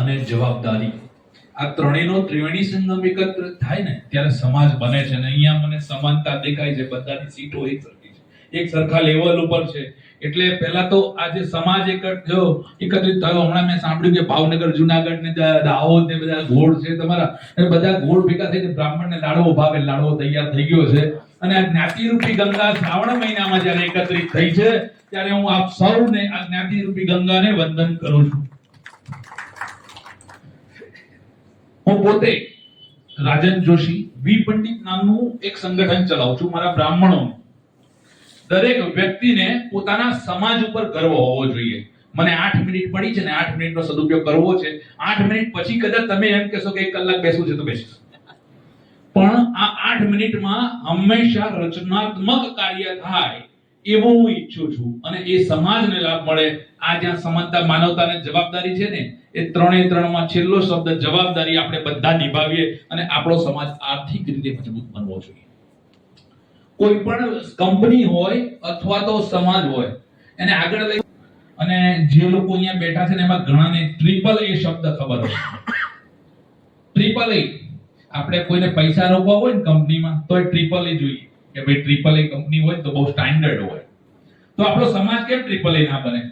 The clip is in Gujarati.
અને જવાબદારી. આ ત્રણેયનો ત્રિવેણી સંગમ એકત્ર થાય ને, ત્યારે સમાજ બને છે અને અહીંયા મને સમાનતા દેખાય છે, બધાની સીટો એક સરખી છે. એક સરખા લેવલ ઉપર છે. એટલે પહેલા તો આ સમાજ એકત્રિત થયો, હમણાં મેં સાંભળ્યું કે ભાવનગર જુનાગઢ ને દાહોદ ને બધા ગોળ છે તમારા બધા ગોળ ભેગા થઈને બ્રાહ્મણને લાડવો ભાવે, લાડવો તૈયાર થઈ ગયો છે. અને આ જ્ઞાતિરૂપી ગંગા શ્રાવણ મહિનામાં જ્યારે એકત્રિત થઈ છે, ત્યારે હું આપ સૌને આ જ્ઞાતિરૂપી ગંગાને વંદન કરું છું. હું પોતે રાજન જોશી, વી પંડિત નામનું એક સંગઠન ચલાવું છું મારા બ્રાહ્મણો દરેક વ્યક્તિને પોતાના સમાજ ઉપર ગર્વ હોવો જોઈએ. મને આઠ મિનિટ પડી છે ને આઠ મિનિટનો સદુપયોગ કરવો છે. આઠ મિનિટ પછી કદાચ તમે એમ કહેશો કે એક કલાક બેસવું છે તો બેસીશ પણ આ આઠ મિનિટમાં હંમેશા રચનાત્મક કાર્ય થાય એવું હું ઈચ્છું છું. અને એ સમાજને લાભ મળે. આ જ્યાં સમાનતા, માનવતાને જવાબદારી છે ને, એ ત્રણે ત્રણમાં છેલ્લો શબ્દ જવાબદારી આપણે બધા નિભાવીએ અને આપણો સમાજ આર્થિક રીતે મજબૂત બનવો જોઈએ. કોઈ પણ કંપની હોય અથવા તો સમાજ હોય, એને આગળ લઈ અને જે લોકો અહીંયા બેઠા છે ને, એમાં ઘણાને ટ્રિપલ એ શબ્દ ખબર હોય. ટ્રિપલ એ આપણે કોઈને પૈસા રોકવા હોય ને કંપનીમાં તો એ ટ્રિપલ એ જોઈએ. કે ભાઈ ટ્રિપલ એ કંપની હોય તો બહુ સ્ટાન્ડર્ડ હોય. તો આપણો સમાજ કેમ ટ્રિપલ એ ના બને?